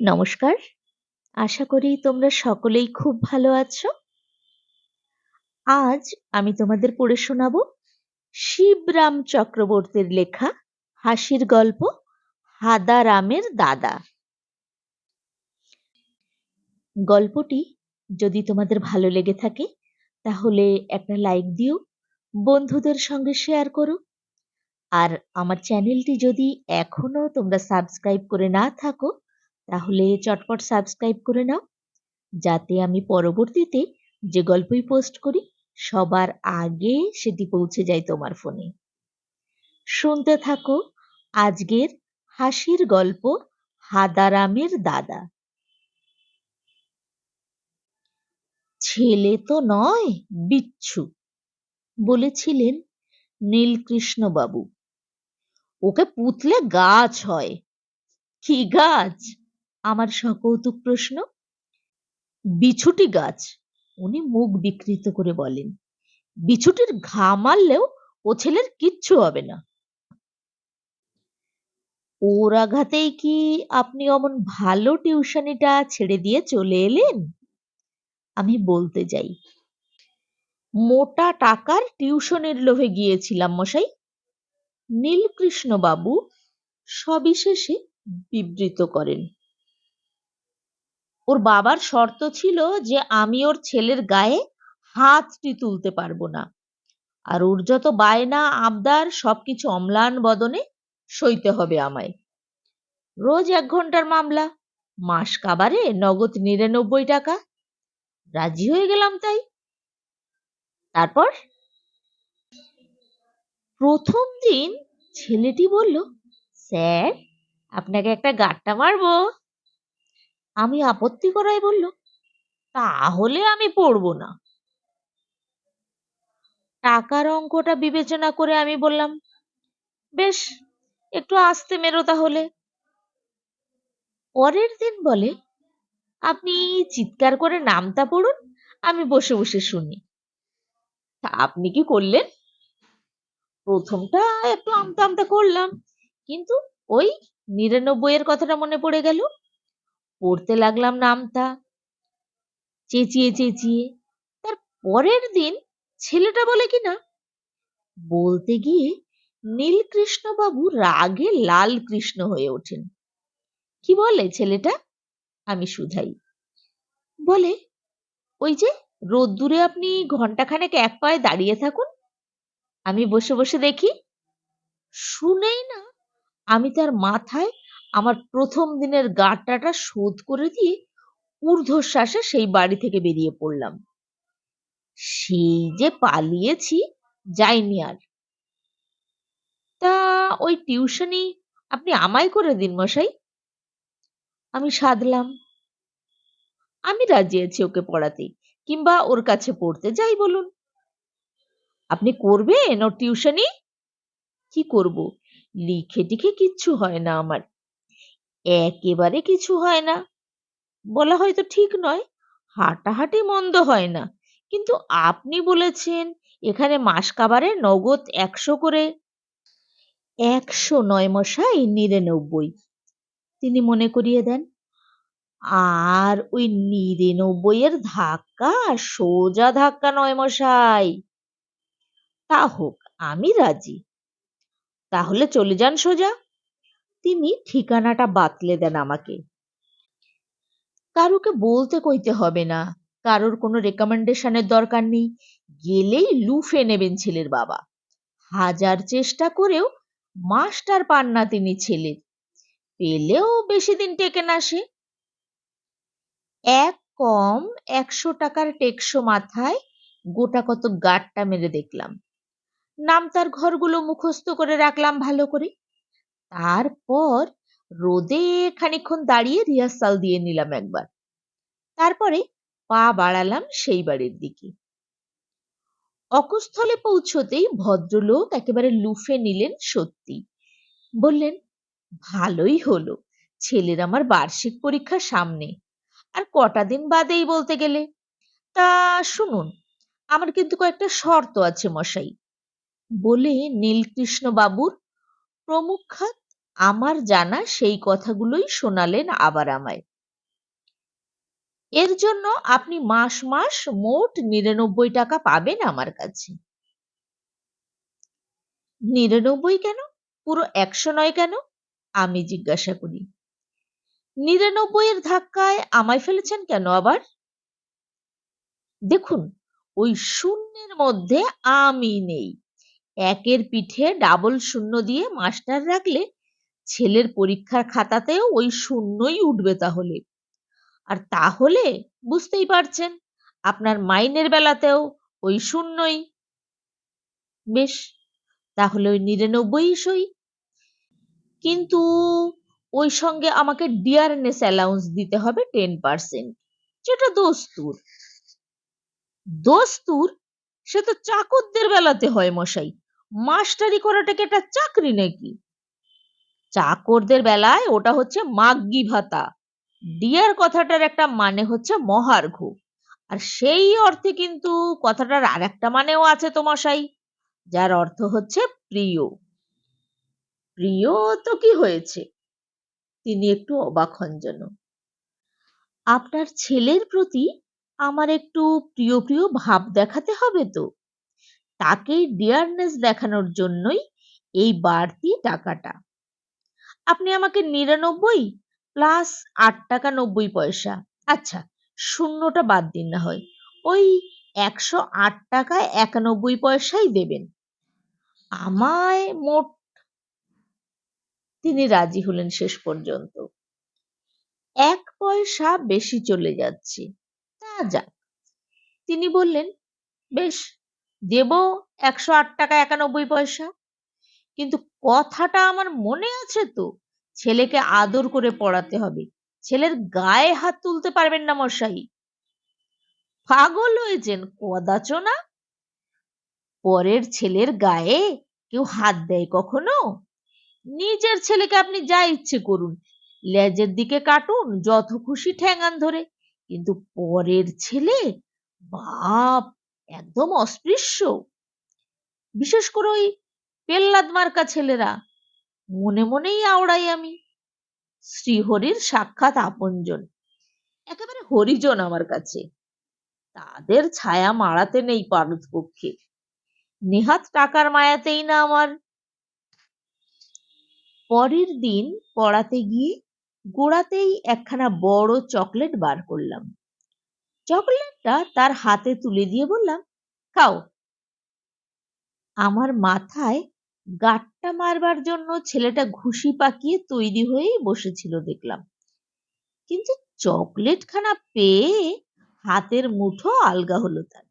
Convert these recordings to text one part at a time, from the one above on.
নমস্কার। আশা করি তোমরা সকলেই খুব ভালো আছো। আজ আমি তোমাদের পড়ে শোনাব শিবরাম চক্রবর্তীর লেখা হাসির গল্প হাদারামের দাদা। গল্পটি যদি তোমাদের ভালো লেগে থাকে, তাহলে একটা লাইক দিও, বন্ধুদের সঙ্গে শেয়ার করো। আর আমার চ্যানেলটি যদি এখনও তোমরা সাবস্ক্রাইব করে না থাকো তাহলে চটপট সাবস্ক্রাইব করে নাও, যাতে আমি পরবর্তীতে যে গল্পই পোস্ট করি, সবার আগে সেটি পৌঁছে যায় তোমার ফোনে শুনতে থাকো আজকের হাসির গল্প হাদারামের দাদা। ছেলে তো নয়, বিচ্ছু, বলেছিলেন নীলকৃষ্ণ বাবু ওকে পুতলে গাছ হয়। কি গাছ? আমার সকৌতুক প্রশ্ন? বিছুটি গাছ, উনি মুখ বিকৃত করে বলেন। বিছুটির ঘা মারলেও ও ছেলের কিচ্ছু হবে না। ওর আঘাতেই কি আপনি অমন ভালো টিউশনিটা ছেড়ে দিয়ে চলে এলেন? আমি বলতে যাই। মোটা টাকার টিউশনের লোভে গিয়েছিলাম মশাই। নীলকৃষ্ণ বাবু সবিশেষে বিবৃত করেন। ওর বাবার শর্ত ছিল যে আমি ওর ছেলের গায়ে হাতটি তুলতে পারব না। আর ওর যত বায়না, আবদার, সবকিছু অম্লান বদনে সইতে হবে আমায়। রোজ এক ঘণ্টার মামলা, মাস কাবারে নগদ নিরানব্বই টাকা। রাজি হয়ে গেলাম তাই। তারপর? প্রথম দিন ছেলেটি বলল, স্যার, আপনাকে একটা গাট্টা মারবো। আমি আপত্তি করাই বলল, তাহলে আমি পড়ব না। টাকার অঙ্কটা বিবেচনা করে আমি বললাম, বেশ, একটু আসতে মেরো তাহলে। পরের দিন বলে, আপনি চিৎকার করে নামতা পড়ুন, আমি বসে বসে শুনি। তা আপনি কি করলেন? প্রথমটা একটু আমতা আমতা করলাম, কিন্তু ওই নিরানব্বই এর কথাটা মনে পড়ে গেল। পড়তে লাগলাম নামতা চেঁচিয়ে চেঁচিয়ে, তার পরের দিন ছেলেটা বলে কি না? বলতে গিয়ে নীলকৃষ্ণ বাবু রাগে লাল কৃষ্ণ হয়ে ওঠেন। কি বলে ছেলেটা? আমি শুধাই। বলে, ওই যে রোদ্দুরে আপনি ঘন্টাখানেক এক পায়ে দাঁড়িয়ে থাকুন, আমি বসে বসে দেখি। শুনেই না আমি তার মাথায় আমার প্রথম দিনের গাঁটটা শোধ করে দিয়ে ঊর্ধ্বশ্বাসে সেই বাড়ি থেকে বেরিয়ে পড়লাম। সেই যে পালিয়েছি, যাইনি আর। তা ওই টিউশনি আপনি আমায় করে দিন মশাই। আমি সাধলাম। আমি রাজি আছি ওকে পড়াতে, কিংবা ওর কাছে পড়তে যাই বলুন। আপনি করবেন ওর টিউশনি? কি করব? লিখে টিখে কিচ্ছু হয় না আমার। একেবারে কিছু হয় না। বলা হয়তো ঠিক নয়, হাঁটাহাঁটি মন্দ হয় না। কিন্তু আপনি বলেছেন এখানে মাস কাবারে নগদ একশো করে। একশো নয় মশাই, নিরানব্বই। তিনি মনে করিয়ে দেন, আর ওই নিরানব্বই এর ধাক্কা সোজা ধাক্কা নয় মশাই। তা হোক, আমি রাজি। তাহলে চলে যান সোজা। তিনি ঠিকানাটা বাতলে দেন আমাকে। কারুকে বলতে কইতে হবে না, কারোর কোনো রেকমেন্ডেশনের দরকার নেই। গেলেই লুফে নেবেন ছেলের বাবা। হাজার চেষ্টা করেও মাস্টার পান না তিনি ছেলের। পেলেও বেশি দিন টেকে না সে। এক কম একশো টাকার টেকশো মাথায় গোটা কত গাটটা মেরে দেখলাম। নাম তার ঘরগুলো মুখস্থ করে রাখলাম ভালো করে। তারপর রোদে খানিক্ষণ দাঁড়িয়ে রিহার্সাল দিয়ে নিলাম একবার। তারপরে পা বাড়ালাম সেই বাড়ির দিকে। অকস্থলে পৌঁছতেই ভদ্রলোক একেবারে লুফে নিলেন সত্যি। বললেন, ভালোই হলো, ছেলের আমার বার্ষিক পরীক্ষা সামনে। আর কটা দিন বাদেই বলতে গেলে? তা শুনুন, আমার কিন্তু কয়েকটা শর্ত আছে মশাই। বলে নীলকৃষ্ণ বাবুর প্রমুখাত আমার জানা সেই কথাগুলোই শোনালেন আবার আমায়। এর জন্য আপনি মাস মাস মোট নিরানব্বই টাকা পাবেন আমার কাছে। নিরানব্বই কেন? পুরো একশো নয় কেন? আমি জিজ্ঞাসা করি। নিরানব্বই এর ধাক্কায় আমায় ফেলেছেন কেন আবার? দেখুন, ওই শূন্যের মধ্যে আমি নেই। একের পিঠে ডাবল শূন্য দিয়ে মাস্টার রাখলে ছেলের পরীক্ষার খাতাতেও ওই শূন্যই উঠবে তাহলে। আর তাহলে বুঝতেই পারছেন, আপনার মাইনের বেলাতেও ওই শূন্যই। বেশ, তাহলে ওই নিরানব্বই সই কিন্তু ওই সঙ্গে আমাকে ডিয়ারনেস অ্যালাউন্স দিতে হবে টেন পার্সেন্ট, যেটা দোস্তুর। দোস্তুর? সে তো চাকরদের বেলাতে হয় মশাই। মাস্টারি করাটা কি একটা চাকরি নাকি? চাকরদের বেলায় ওটা হচ্ছে মাগ্গি ভাতা। ডিয়ার কথাটার একটা মানে হচ্ছে মহার্ঘ। আর সেই অর্থে কিন্তু কথাটার আর একটা মানেও আছে তো মশাই যার অর্থ হচ্ছে প্রিয়। প্রিয় তো কি হয়েছে? তিনি একটু অবাক হন যেন। আপনার ছেলের প্রতি আমার একটু প্রিয় প্রিয় ভাব দেখাতে হবে তো। তাকে ডিয়ারনেস দেখানোর জন্যই এই বাড়তি টাকাটা। আপনি আমাকে নিরানব্বই প্লাস আট টাকা নব্বই পয়সা। আচ্ছা শূন্যটা বাদ দিন না হয়। ওই একশো আট টাকায় একানব্বই পয়সাই দেবেন। আমায় মোট তিনি রাজি হলেন শেষ পর্যন্ত। এক পয়সা বেশি চলে যাচ্ছে। তা যাক। তিনি বললেন, বেশ, দেব একশো আট টাকা একানব্বই পয়সা। কিন্তু কথাটা আমার মনে আছে তো। ছেলেকে আদর করে পড়াতে হবে। ছেলের গায়ে হাত তুলতে পারবেন না মশাই। পাগল হয়েছেন কদাচ না পরের ছেলের গায়ে কেউ হাত দেয় কখনো? নিজের ছেলেকে আপনি যা ইচ্ছে করুন। লেজের দিকে কাটুন, যত খুশি ঠ্যাঙান ধরে। কিন্তু পরের ছেলে, বাপ, একদম অস্পৃশ্য। বিশেষ করে ওই পেল্লাদ মার্কা ছেলেরা। মনে মনেই আওড়াই আমি। শ্রীহরির সাক্ষাৎ আপনজন। একেবারে হরিজন আমার কাছে। তাদের ছায়া মারাতে নেই পারত পক্ষে। নেহাত টাকার মায়াতেই না আমার। পরের দিন পড়াতে গিয়ে গোড়াতেই একখানা বড় চকলেট বার করলাম। চকলেটটা তার হাতে তুলে দিয়ে বললাম, খাও। আমার মাথায় গাঁটটা মারবার জন্য ছেলেটা ঘুষি পাকিয়ে তৈরি হয়েই বসেছিল দেখলাম। কিন্তু চকলেট খানা পেয়ে হাতের মুঠো আলগা হলো তার।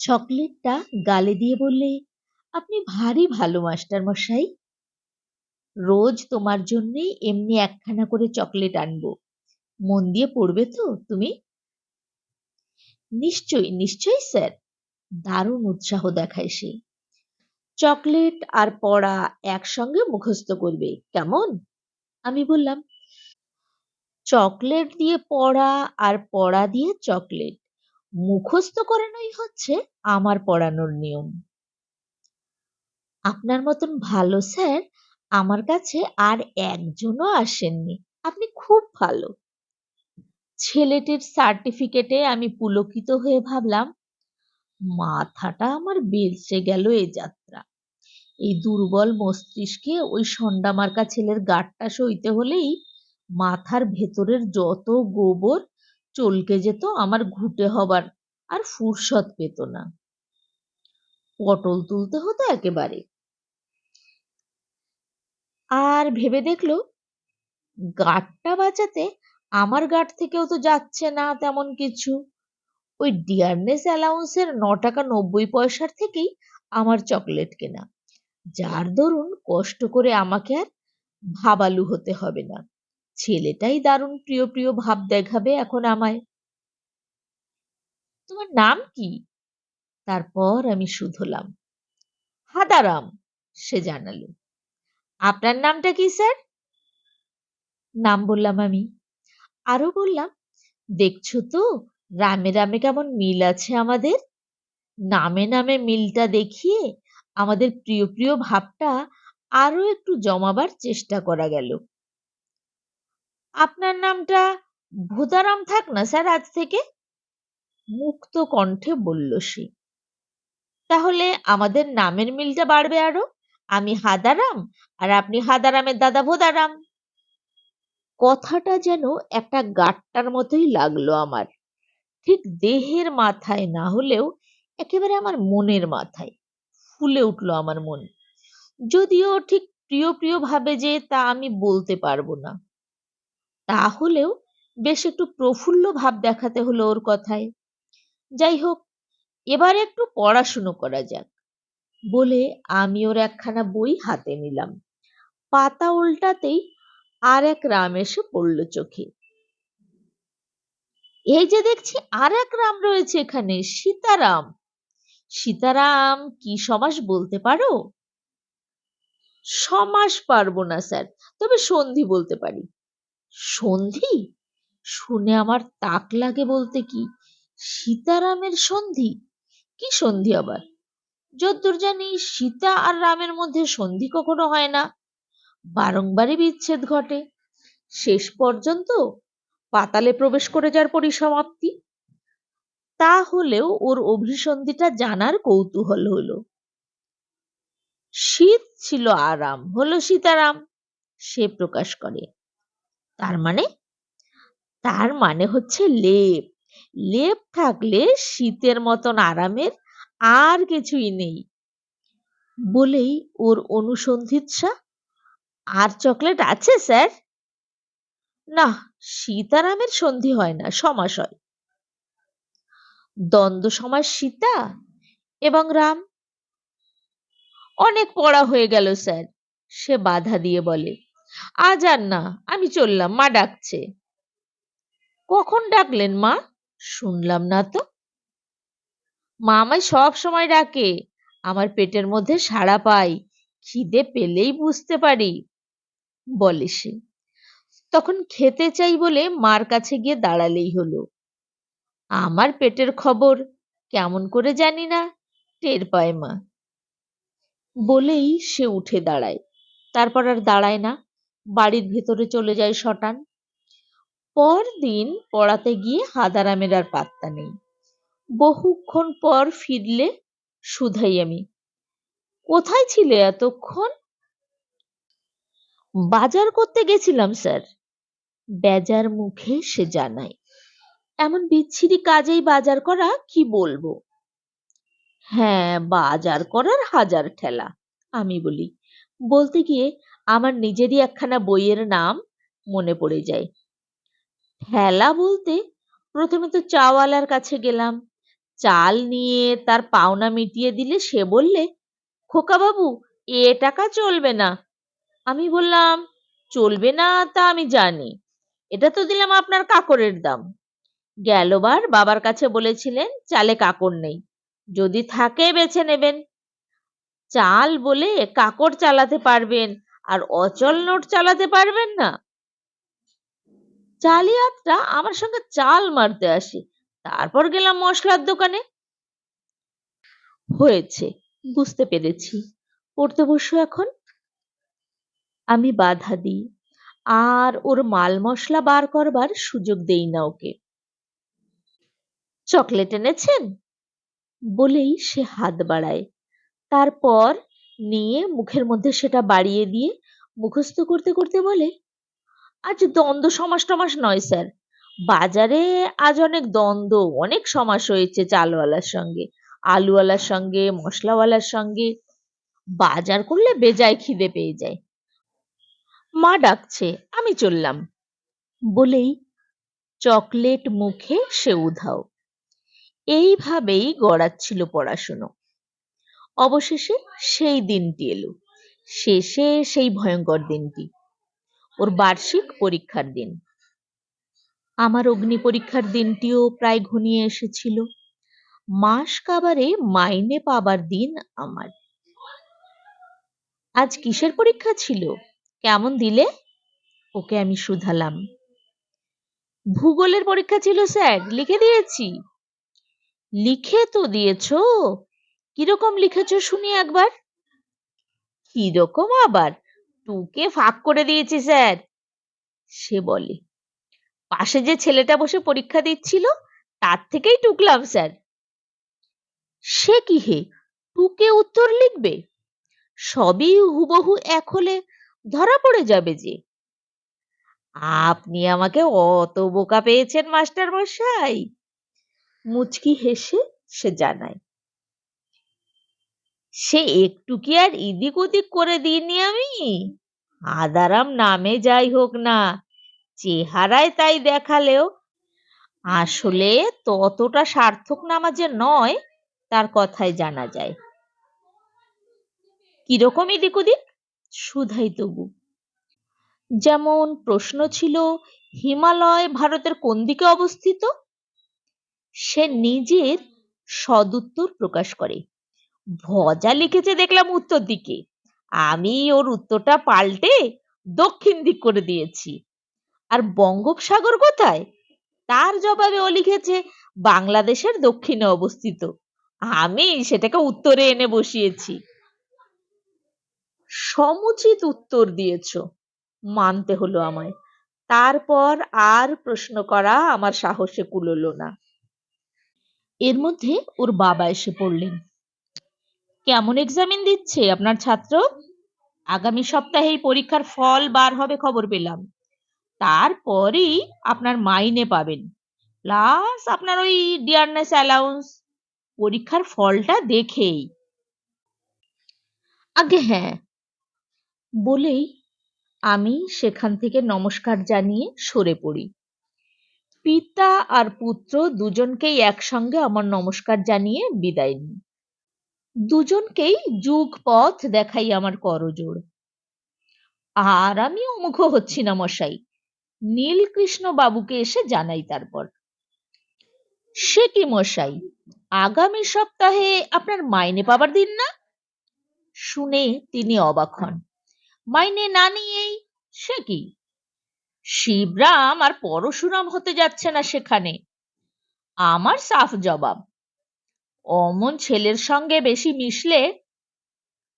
চকলেটটা গালে দিয়ে বললে, আপনি ভারী ভালো, মাস্টার মশাই। রোজ তোমার জন্যেই এমনি একখানা করে চকলেট আনব। মন দিয়ে পড়বে তো তুমি? নিশ্চয়ই নিশ্চয়ই, স্যার। দারুণ উৎসাহ দেখায় সে। চকলেট আর পড়া একসঙ্গে মুখস্থ করবে, কেমন? আমি বললাম, চকলেট দিয়ে পড়া আর পড়া দিয়ে চকলেট, মুখস্থ করানোই হচ্ছে আমার পড়ানোর নিয়ম। আপনার মতন ভালো স্যার আমার কাছে আর একজনও আসেননি, আপনি খুব ভালো। ছেলেটির সার্টিফিকেটে আমি পুলকিত হয়ে ভাবলাম মাথাটা আমার বেলচে গেল এ যাত্রা। এই দুর্বল মস্তিষ্কে ওই সন্ডা মার্কা ছেলের গাঁটটা সইতে হলেই মাথার ভেতরের যত গোবর চলকে যেত, আমার ঘুটে হবার আর ফুরসত পেত না। পটল তুলতে হতো একেবারে। আর ভেবে দেখল, গাঁটটা বাঁচাতে আমার গাঁট থেকেও তো যাচ্ছে না তেমন কিছু। ওই ডিয়ারনেস অ্যালাউন্সের ন টাকা নব্বই পয়সার থেকেই আমার চকলেট কেনা। যার দরুন কষ্ট করে আমাকে আর ভাবালু হতে হবে না। ছেলেটাই দারুণ প্রিয় প্রিয় ভাব দেখাবে এখন আমায়। তোমার নাম কি? তারপর আমি শুধলাম হাদারাম, সে জানালো। আপনার নামটা কি, স্যার? নাম বললাম আমি। আরও বললাম, দেখছ তো রামে রামে কেমন মিল আছে আমাদের? নামে নামে মিলটা দেখিয়ে আমাদের প্রিয় প্রিয় ভাবটা আরও একটু জমাবার চেষ্টা করা গেল। আপনার নামটা ভোদারাম থাক না স্যার আজ থেকে? মুক্ত কণ্ঠে বলল সে। তাহলে আমাদের নামের মিলটা বাড়বে আরও আমি হাদারাম আর আপনি হাদারামের দাদা ভোদারাম। কথাটা যেন একটা গাট্টার মতোই লাগল আমার। ঠিক দেহের মাথায় না হলেও একেবারে আমার মনের মাথায় ফুলে উঠল আমার মন। যদিও ঠিক প্রিয় প্রিয় ভাবে যে তা আমি বলতে পারব না। তাহলেও বেশ একটু প্রফুল্ল ভাব দেখাতে হলো ওর কথায়। যাই হোক, এবার একটু পড়াশুনো করা যাক। বলে আমি ওর একখানা বই হাতে নিলাম। পাতা উল্টাতেই আর এক রাম এসে পড়ল চোখে। এই যে দেখছি আর এক রাম রয়েছে এখানে, সীতারাম। সীতারাম, কি সমাস বলতে পারো? সমাস পারব না স্যার, তবে সন্ধি বলতে পারি। সন্ধি? শুনে আমার তাক লাগে বলতে কি? সীতারামের সন্ধি? কি সন্ধি আবার? যদ্দূর জানি সীতা আর রামের মধ্যে সন্ধি কখনো হয় না। বারংবারই বিচ্ছেদ ঘটে। শেষ পর্যন্ত পাতালে প্রবেশ করে যার পরিসমাপ্তি। তা হলেও ওর অভিসন্ধিটা জানার কৌতূহল হলো শীত ছিল আরাম, হলো সীতারাম, সে প্রকাশ করে। তার মানে? তার মানে হচ্ছে লেপ। লেপ থাকলে শীতের মতন আরামের আর কিছুই নেই। বলেই ওর অনুসন্ধিৎসা। আর চকলেট আছে, স্যার? না, সীতারামের সন্ধি হয় না সমাস হয় দ্বন্দ্ব সমাস সীতা এবং রাম। অনেক পড়া হয়ে গেল, স্যার, সে বাধা দিয়ে বলে। আজ আর না, আমি চললাম, মা ডাকছে। কখন ডাকলেন মা? শুনলাম না তো। মা আমায় সব সময় ডাকে, আমার পেটের মধ্যে সাড়া পাই, খিদে পেলেই বুঝতে পারি, বলে সে। তখন খেতে চাই বলে মার কাছে গিয়ে দাঁড়ালেই হলো। আমার পেটের খবর, কেমন করে জানি না, টের পায় মা। বলেই সে উঠে দাঁড়ায়। তারপর আর দাঁড়ায় না, বাড়ির ভেতরে চলে যায় শটান। পরদিন পড়াতে গিয়ে হাদারামের আর পাত্তা নেই। বহুক্ষণ পর ফিরলে শুধাই আমি। কোথায় ছিলে এতক্ষণ? বাজার করতে গেছিলাম, স্যার। বেজার মুখে সে জানায়, এমন বিচ্ছিরি কাজেই বাজার করা কি বলব? হ্যাঁ বাজার করার হাজার ঠেলা, আমি বলি। বলতে গিয়ে আমার নিজেরই একখানা বইয়ের নাম মনে পড়ে যায়। ঠেলা বলতে প্রথমে তো চাওয়ালার কাছে গেলাম। চাল নিয়ে তার পাওনা মিটিয়ে দিলে সে বললে খোকা বাবু এ টাকা চলবে না। আমি বললাম, চলবে না তা আমি জানি। এটা তো দিলাম আপনার কাকরের দাম। গেলবার বাবার কাছে বলেছিলেন, চালে কাকর নেই। যদি থাকে বেছে নেবেন। চাল বলে কাকড় চালাতে পারবেন, আর অচল নোট চালাতে পারবেন না। চালিয়াতটা আমার সঙ্গে চাল মারতে আসে, তারপর গেলাম মশলার দোকানে। হয়েছে, বুঝতে পেরেছি। পড়তে বসো এখন। আমি বাধা দিই। আর ওর মাল মশলা বার করবার সুযোগ দেই না ওকে। চকলেট এনেছেন? বলেই সে হাত বাড়ায়। তারপর নিয়ে মুখের মধ্যে সেটা বাড়িয়ে দিয়ে মুখস্থ করতে করতে বলে, আজ দ্বন্দ্ব সমাস টমাস নয়, স্যার। বাজারে আজ অনেক দ্বন্দ্ব, অনেক সমাস হয়েছে চালওয়ালার সঙ্গে, আলুওয়ালার সঙ্গে মশলাওয়ালার সঙ্গে। বাজার করলে বেজায় খিদে পেয়ে যায়। মা ডাকছে, আমি চললাম। বলেই চকলেট মুখে সে উধাও এইভাবেই গড়াচ্ছিল পড়াশুনো। অবশেষে সেই দিনটি এলো, শেষে সেই ভয়ঙ্কর দিনটি, ওর বার্ষিক পরীক্ষার দিন। আমার অগ্নি পরীক্ষার দিনটিও প্রায় ঘনিয়ে এসেছিল। মাস কাবারে মাইনে পাবার দিন আমার। আজ কিসের পরীক্ষা ছিল? কেমন দিলে? ওকে আমি শুধালাম। ভূগোলের পরীক্ষা ছিল, স্যার। লিখে দিয়েছি। লিখে তো দিয়েছ। কীরকম লিখেছ শুনি একবার? কীরকম আবার? টুকে ফাঁক করে দিয়েছি, স্যার। সে বলে, পাশে যে ছেলেটা বসে পরীক্ষা দিচ্ছিল, তার থেকেই টুকলাম, স্যার। সে কি হে? টুকে উত্তর লিখবে? সবই হুবহু এক হলে ধরা পড়ে যাবে যে। আপনি আমাকে অত বোকা পেয়েছেন, মাস্টার মশাই। মুচকি হেসে সে জানায়, সে একটু কি আর ইদিক ওদিক করে দিইনি আমি? আদারাম নামে যাই হোক না, চেহারায় তাই দেখালেও। আসলে ততটা সার্থক নামা যে নয়, তার কথাই জানা যায়। কীরকম এদিক ওদিক? শুধাই তবু। যেমন প্রশ্ন ছিল, হিমালয় ভারতের কোন দিকে অবস্থিত? সে নিজের সদুত্তর প্রকাশ করে। ভজা লিখেছে দেখলাম উত্তর দিকে। আমি ওর উত্তরটা পাল্টে দক্ষিণ দিক করে দিয়েছি। আর বঙ্গোপসাগর কোথায়? তার জবাবে ও লিখেছে, বাংলাদেশের দক্ষিণে অবস্থিত। আমি সেটাকে উত্তরে এনে বসিয়েছি। সমুচিত উত্তর দিয়েছ। মানতে হলো আমায়। তারপর আর প্রশ্ন করা আমার সাহসে কুলোলো না। এর মধ্যে ওর বাবা এসে পড়লেন। কেমন এক্সামিন দিচ্ছে আপনার ছাত্র? আগামী সপ্তাহেই পরীক্ষার ফল বার হবে খবর পেলাম। তারপরেই আপনার মাইনে পাবেন। প্লাস আপনার ওই ডিয়ারনেস অ্যালাউন্স পরীক্ষার ফলটা দেখেই। আগে হ্যাঁ বলেই আমি সেখান থেকে নমস্কার জানিয়ে সরে পড়ি। পিতা আর পুত্র দুজনকেই একসঙ্গে আমার নমস্কার জানিয়ে বিদায় নিই। দুজনকেই যুগ পথ দেখাই আমার করজোড়। আর আমি অমুখ হচ্ছি না মশাই নীলকৃষ্ণ বাবুকে এসে জানাই তারপর। সে কি মশাই, আগামী সপ্তাহে আপনার মাইনে পাবার দিন না? শুনে তিনি অবাক হন। মাইনে না নিয়েই? সে কি? শিবরাম আর পরশুরাম হতে যাচ্ছে না সেখানে। আমার সাফ জবাব, অমন ছেলের সঙ্গে বেশি মিশলে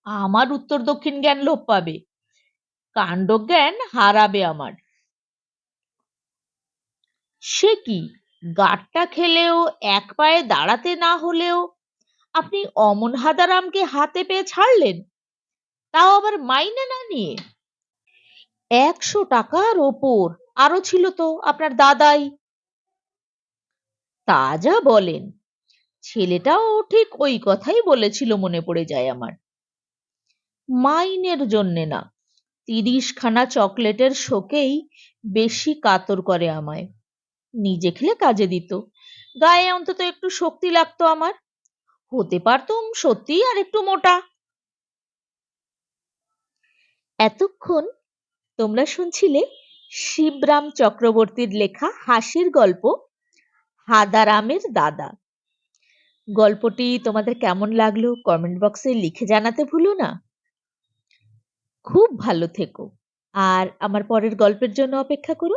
আমার উত্তর দক্ষিণ জ্ঞান লোপ পাবে কাণ্ডজ্ঞান হারাবে আমার। সে কি? গাঁটটা খেলেও এক পায়ে দাঁড়াতে না হলেও আপনি অমন হাদারামকে হাতে পেয়ে ছাড়লেন? তাও আবার মাইনে না নিয়ে একশো টাকার ওপর। আরও ছিল তো আপনার দাদাই। তা যা বলেন। ছেলেটাও ঠিক ওই কথাই বলেছিল মনে পড়ে যায় আমার। মাইনের জন্যে না তিরিশ খানা চকলেটের শোকেই বেশি কাতর করে আমায়। নিজে খেলে কাজে দিত। গায়ে অন্তত একটু শক্তি লাগতো আমার। হতে পারতুম সত্যিই আর একটু মোটা। এতক্ষণ তোমরা শুনছিলে শিবরাম চক্রবর্তীর লেখা হাসির গল্প, হাদারামের দাদা। গল্পটি তোমাদের কেমন লাগল কমেন্ট বক্সে লিখে জানাতে ভুলো না। খুব ভালো থেকো। আর আমার পরের গল্পের জন্য অপেক্ষা করো।